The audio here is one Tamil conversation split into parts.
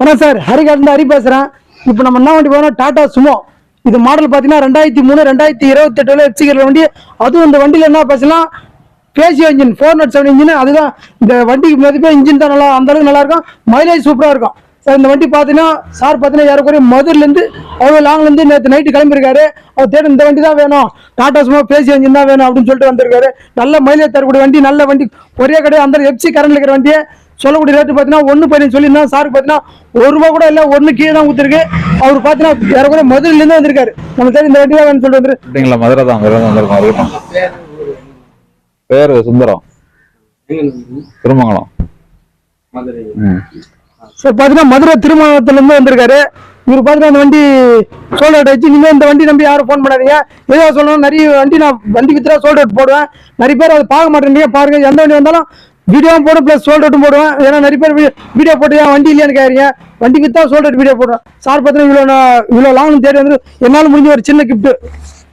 வணக்கம் சார் ஹரிகாட்டன் ஹரி பேசுகிறேன் இப்போ நம்ம என்ன வண்டி போகிறோம் டாடா சுமோ. இது மாடல் பார்த்தீங்கன்னா ரெண்டாயிரத்தி மூணு ரெண்டாயிரத்தி இருபத்தெட்டுல எஃப்சிக்கிற வண்டி. அதுவும் இந்த வண்டியில் என்ன பேசலாம்? பேசியோ engine four nought seven engine அதுதான் இந்த வண்டிக்கு மதிப்பே இன்ஜின் தான் நல்லா அந்தளவுக்கு நல்லாயிருக்கும் மைலேஜ் சூப்பராக இருக்கும். சார் இந்த வண்டி பார்த்தீங்கன்னா சார் பார்த்தீங்கன்னா ஏறக்குறைய மதுர்லேருந்து அவ்வளோ லாங்லேருந்து நேற்று நைட்டு கிளம்பியிருக்காரு. அவர் தேடி இந்த வண்டி தான் வேணும். டாடா சுமோ பேசி இன்ஜின் தான் வேணும் அப்படின்னு சொல்லிட்டு வந்திருக்காரு. நல்ல மைலேஜ் தரக்கூடிய வண்டி நல்ல வண்டி. ஒரே கிடையாது அந்த எஃப்சி கரண்ட் இருக்கிற வண்டியை. சொல்லக்கூடிய ரேட்டு பார்த்தீங்கன்னா ஒன்று பதினஞ்சு சொல்லியிருந்தா சாருக்கு பார்த்தீங்கன்னா ஒரு ரூபா கூட இல்லை ஒன்று கீழே தான் ஊற்றிருக்கு அவர் பார்த்தீங்கன்னா ஏறக்குறைய மதுரிலேருந்து வந்திருக்காரு. நம்ம தேடி இந்த வண்டி தான் வேணும்னு சொல்லிட்டு வந்துரு. அப்படிங்களா? மதுரை தான் வந்திருக்கோம். பேர் சுந்தரம். திருமங்கலம். சார் பார்த்தீங்கன்னா மதுரை திருமணத்துலேருந்து வந்திருக்காரு. இவர் பார்த்தீங்கன்னா இந்த வண்டி சோல்ட் அவுட் நீங்கள் இந்த வண்டி நம்பி யாரும் ஃபோன் பண்ணாதீங்க. ஏதோ சொல்லணும் நிறைய வண்டி நான் வண்டி வித்துறா சோல்ட் அவுட் போடுவேன். நிறைய பேர் அதை பார்க்க மாட்டேங்க பாருங்க எந்த வண்டி வந்தாலும் வீடியோவும் போடும் ப்ளஸ் அவுட்டும் போடுவேன். ஏன்னா நிறைய பேர் வீடியோ போட்டு ஏன் வண்டி இல்லையான்னு கேட்குறீங்க வண்டி வித்தா சோல்ட் அவுட் வீடியோ போடுவேன். சார் பார்த்தீங்கன்னா இவ்வளோ நான் இவ்வளோ லாங் தேடி வந்து என்னால் முடிஞ்ச ஒரு சின்ன கிஃப்ட்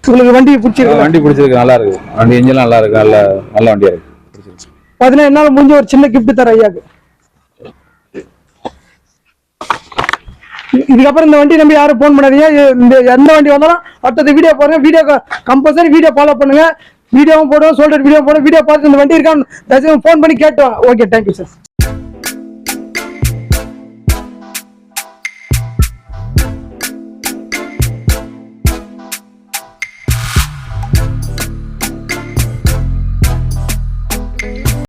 உங்களுக்கு வண்டி பிடிச்சிருக்கு வண்டி பிடிச்சிருக்கு நல்லா இருக்கு. வண்டி இன்ஜின் நல்லா இருக்கு நல்ல நல்ல வண்டியா இருக்கு. பார்த்தீங்கன்னா என்னால் முடிஞ்ச ஒரு சின்ன கிஃப்ட் தர ஐயாக்கு. இதுக்கப்புறம் இந்த வண்டி நம்பி யாரும் ஃபோன் பண்ணாதீங்க. இந்த எந்த வண்டி வந்தாலும் அடுத்தது வீடியோ பாருங்க வீடியோ கம்பல்சரி வீடியோ ஃபாலோ பண்ணுங்க. வீடியோவும் போடுவோம் சொல்ற வீடியோ போடுவோம் வீடியோ பார்த்து இந்த வண்டி இருக்கான்னு ஃபோன் பண்ணி கேட்டு ஓகே தேங்க்யூ சார்